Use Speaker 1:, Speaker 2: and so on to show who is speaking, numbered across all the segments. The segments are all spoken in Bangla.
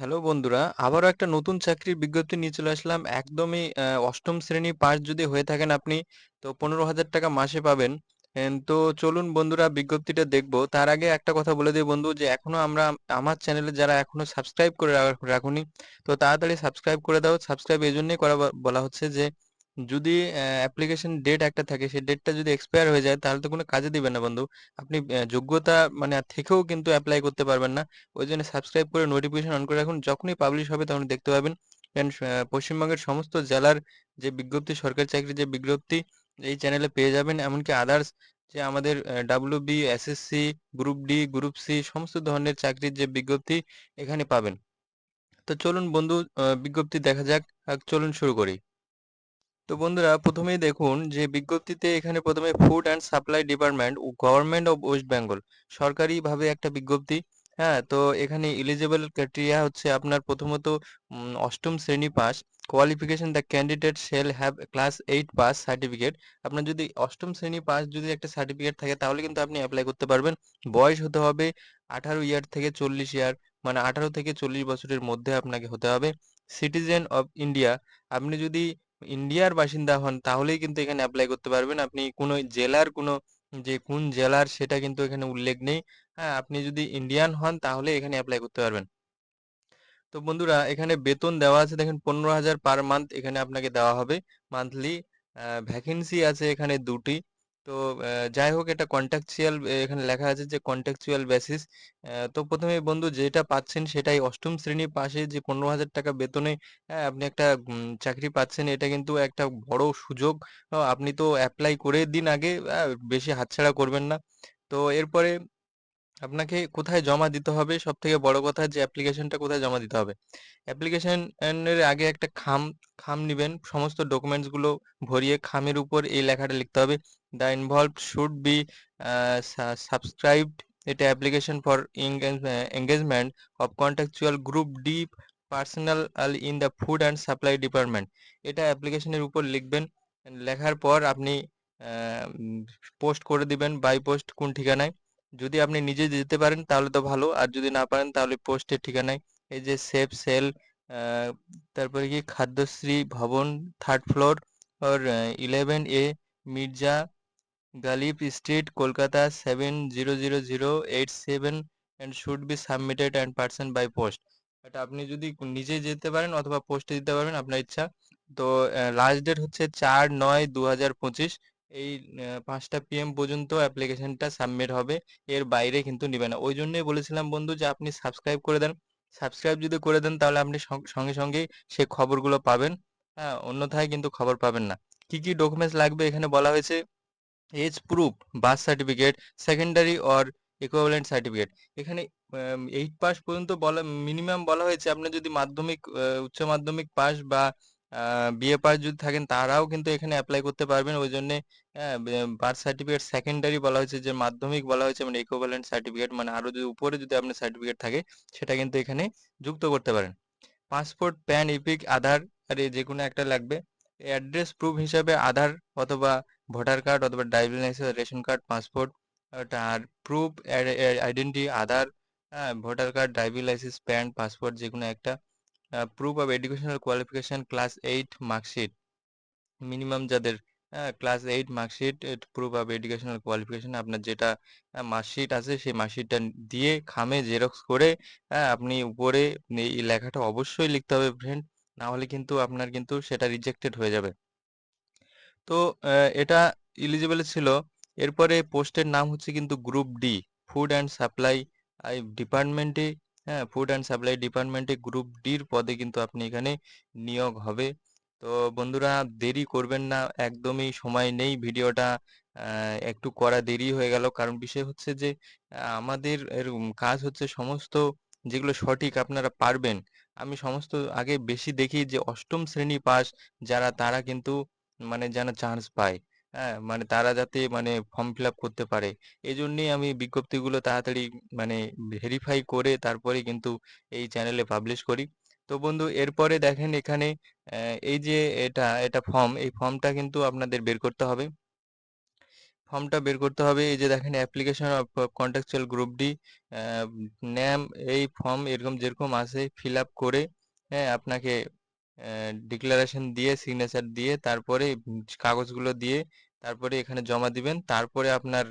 Speaker 1: হ্যালো বন্ধুরা, আবারও একটা নতুন চাকরির বিজ্ঞপ্তি নিয়ে চলে আসলাম। একদমই অষ্টম শ্রেণি পাস যদি হয়ে থাকেন আপনি, তো পনেরো হাজার টাকা মাসে পাবেন। তো চলুন বন্ধুরা বিজ্ঞপ্তিটা দেখব। তার আগে একটা কথা বলে দিই বন্ধু, যে এখনও আমরা, আমার চ্যানেলে যারা এখনও সাবস্ক্রাইব করে রাখুনি, তো তাড়াতাড়ি সাবস্ক্রাইব করে দাও। সাবস্ক্রাইব এই জন্যই করা বলা হচ্ছে যে যদি অ্যাপ্লিকেশন ডেট একটা থাকে, সেই ডেটটা যদি এক্সপায়ার হয়ে যায়, তাহলে তো কোনো কাজে দিবে না বন্ধু। আপনি যোগ্যতা মানে থেকেও কিন্তু অ্যাপ্লাই করতে পারবেন না। ওই জন্য সাবস্ক্রাইব করে নোটিফিকেশন অন করে রাখুন। যখনই পাবলিশ হবে তখন দেখতে পাবেন। পশ্চিমবঙ্গের সমস্ত জেলার যে বিজ্ঞপ্তি, সরকারি চাকরির যে বিজ্ঞপ্তি, এই চ্যানেলে পেয়ে যাবেন। এমনকি আদার্স যে আমাদের W B SSC group D group C সমস্ত ধরনের চাকরির যে বিজ্ঞপ্তি এখানে পাবেন। তো চলুন বন্ধু বিজ্ঞপ্তি দেখা যাক। চলুন শুরু করি। তো বন্ধুরা, প্রথমেই দেখুন যে বিজ্ঞপ্তিতে এখানে প্রথমে food and supply department government of West Bengal সরকারিভাবে একটা বিজ্ঞপ্তি। হ্যাঁ তো এখানে এলিজিবল ক্রাইটেরিয়া হচ্ছে আপনার প্রথমত অষ্টম শ্রেণি pass qualification the candidate shall have class eight pass certificate আপনার যদি অষ্টম শ্রেণি পাস যদি একটা সার্টিফিকেট থাকে, তাহলে কিন্তু আপনি অ্যাপ্লাই করতে পারবেন। বয়স হতে হবে আঠারো ইয়ার থেকে চল্লিশ ইয়ার মানে আঠারো থেকে চল্লিশ বছরের মধ্যে আপনাকে হতে হবে। সিটিজেন অফ ইন্ডিয়া আপনি যদি ইন্ডিয়ার বাসিন্দা হন, তাহলেই কিন্তু এখানে অ্যাপ্লাই করতে পারবেন। আপনি কোনো জেলার কোনো, যে কোন জেলার সেটা কিন্তু এখানে উল্লেখ নেই। হ্যাঁ আপনি যদি ইন্ডিয়ান হন, তাহলে এখানে অ্যাপ্লাই করতে পারবেন। তো বন্ধুরা, এখানে বেতন দেওয়া আছে, দেখেন পনেরো হাজার পার মান্থ এখানে আপনাকে দেওয়া হবে। মান্থলি ভ্যাকেন্সি আছে এখানে দুটি। তো যাই হোক এটা কন্ট্রাকচুয়াল এখানে লেখা আছে যে কন্ট্রাকচুয়াল বেসিস তো প্রথমে বন্ধু যেটা পাচ্ছেন সেটাই। অষ্টম শ্রেণি পাশে যে পনেরো হাজার টাকা বেতনে হ্যাঁ, আপনি একটা চাকরি পাচ্ছেন এটা কিন্তু একটা বড় সুযোগ। আপনি তো অ্যাপ্লাই করে দিন আগে বেশি হাতছাড়া করবেন না। তো এরপরে আপনাকে কোথায় জমা দিতে হবে? সব থেকে বড় কথা যে অ্যাপ্লিকেশনটা কোথায় জমা দিতে হবে? অ্যাপ্লিকেশন এর আগে একটা খাম খাম নিবেন। সমস্ত ডকুমেন্টসগুলো ভরিয়ে খামের উপর এই লেখাটা লিখতে হবে। The involved should be subscribed এটা application for engagement of contractual group D personal in the food and supply department এটা অ্যাপ্লিকেশনের উপর লিখবেন। লেখার পর আপনি পোস্ট করে দিবেন। বাই পোস্ট কোন ঠিকানায়? যদি আপনি নিজে যেতে পারেন, তাহলে তো ভালো। আর যদি না পারেন, তাহলে পোস্টের ঠিকানায়। এই যে সেফ সেল তারপরে কি Khadyashree Bhavan, third floor or eleven A Mirza Ghalib street, Kolkata seven zero zero zero eight seven and should be submitted and percent by post এটা আপনি যদি নিজে যেতে পারেন অথবা পোস্টে দিতে পারবেন, আপনার ইচ্ছা। তো লাস্ট ডেট হচ্ছে চার নয় দু হাজার পঁচিশ। এই পাঁচটা পিএম পর্যন্ত অ্যাপ্লিকেশনটা সাবমিট হবে। এর বাইরে কিন্তু নিবে না। ওই জন্যই বলেছিলাম বন্ধু যে আপনি সাবস্ক্রাইব করে দেন। সাবস্ক্রাইব যদি করে দেন তাহলে আপনি সং- সঙ্গে সঙ্গেই সেই খবরগুলো পাবেন। হ্যাঁ অন্যথায় কিন্তু খবর পাবেন না। কি কি ডকুমেন্টস লাগবে এখানে বলা হয়েছে? Age proof birth certificate secondary or equivalent certificate এখানে এইট পাস পর্যন্ত বলা মিনিমাম বলা হয়েছে। আপনি যদি মাধ্যমিক উচ্চ মাধ্যমিক পাস বা বিএ পাস যদি থাকেন তারাও কিন্তু এখানে অ্যাপ্লাই করতে পারবেন। ওই জন্য বার্থ সার্টিফিকেট সেকেন্ডারি বলা হয়েছে, যে মাধ্যমিক বলা হয়েছে মানে ইকুইভ্যালেন্ট সার্টিফিকেট মানে আরও যদি উপরে যদি আপনার সার্টিফিকেট থাকে, সেটা কিন্তু এখানে যুক্ত করতে পারেন। পাসপোর্ট প্যান ইপিক আধার আর যে কোনো একটা লাগবে। অ্যাড্রেস প্রুফ হিসাবে আধার অথবা ভোটার কার্ড অথবা driving licence ration card passport আর proof identity Aadhaar voter card driving licence PAN passport যে কোনো একটা। Proof of educational qualification class eight marksheet minimum যাদের class eight marksheet proof of educational qualification আপনার যেটা মার্কশিট আছে, সেই মার্কশিটটা দিয়ে খামে জেরক্স করে আপনি উপরে এই লেখাটা অবশ্যই লিখতে হবে ফ্রেন্ড না হলে কিন্তু আপনার কিন্তু সেটা রিজেক্টেড হয়ে যাবে। তো এটা ইলিজিবল ছিল। এরপরে পোস্টের নাম হচ্ছে কিন্তু group D food and supply ডিপার্টমেন্টে হ্যাঁ ফুড অ্যান্ড সাপ্লাই ডিপার্টমেন্টে গ্রুপ ডির পদে কিন্তু আপনি এখানে নিয়োগ হবে। তো বন্ধুরা, দেরি করবেন না, একদমই সময় নেই ভিডিওটা। একটু করা দেরি হয়ে গেল। কারণ বিষয় হচ্ছে যে, আমাদের কাজ হচ্ছে সমস্ত যেগুলো সঠিক আপনারা পারবেন। আমি সমস্ত আগে বেশি দেখি যে অষ্টম শ্রেণি পাস যারা, তারা কিন্তু মানে যেন চান্স পায়। হ্যাঁ মানে তারা যাতে মানে ফর্ম ফিল আপ করতে পারে। এই জন্যই আমি বিজ্ঞপ্তিগুলো তাড়াতাড়ি মানে ভেরিফাই করে তারপরে কিন্তু এই চ্যানেলে পাবলিশ করি। তো বন্ধু, এরপরে দেখেন এখানে এই যে এটা এটা ফর্ম এই ফর্মটা কিন্তু আপনাদের বের করতে হবে। ফর্মটা বের করতে হবে, এই যে দেখেন application of contractual group D name এই ফর্ম এরকম যেরকম আছে ফিল আপ করে হ্যাঁ আপনাকে ডিক্লারেশন দিয়ে সিগনেচার দিয়ে, তারপরে কাগজগুলো দিয়ে, তারপরে এখানে জমা দিবেন। তারপরে আপনার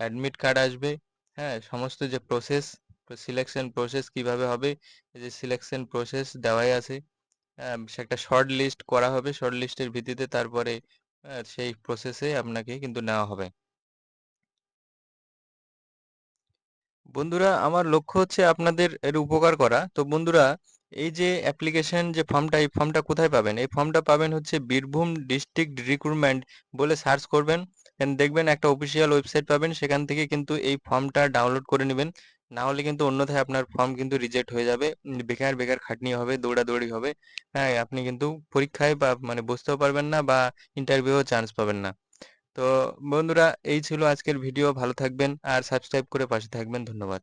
Speaker 1: অ্যাডমিট কার্ড আসবে। হ্যাঁ সমস্ত যে প্রসেস সিলেকশন প্রসেস কীভাবে হবে যে সিলেকশন প্রসেস দেওয়াই আছে। একটা শর্ট লিস্ট করা হবে। শর্ট লিস্টের ভিত্তিতে তারপরে সেই প্রসেসে আপনাকে কিন্তু নেওয়া হবে। বন্ধুরা, আমার লক্ষ্য হচ্ছে আপনাদের এর উপকার করা। তো বন্ধুরা এই যে অ্যাপ্লিকেশন যে ফর্মটা এই ফর্মটা কোথায় পাবেন? এই ফর্মটা পাবেন হচ্ছে বীরভূম ডিস্ট্রিক্ট রিক্রুটমেন্ট বলে সার্চ করবেন দেখবেন একটা অফিসিয়াল ওয়েবসাইট পাবেন, সেখান থেকে কিন্তু এই ফর্মটা ডাউনলোড করে নেবেন। না হলে কিন্তু অন্যথায় আপনার ফর্ম কিন্তু রিজেক্ট হয়ে যাবে, বেকার বেকার খাটনি হবে, দৌড়াদৌড়ি হবে। হ্যাঁ আপনি কিন্তু পরীক্ষায় বা মানে বসতেও পারবেন না বা ইন্টারভিউও চান্স পাবেন না। তো বন্ধুরা, এই ছিল আজকের ভিডিও ভালো থাকবেন আর সাবস্ক্রাইব করে পাশে থাকবেন, ধন্যবাদ।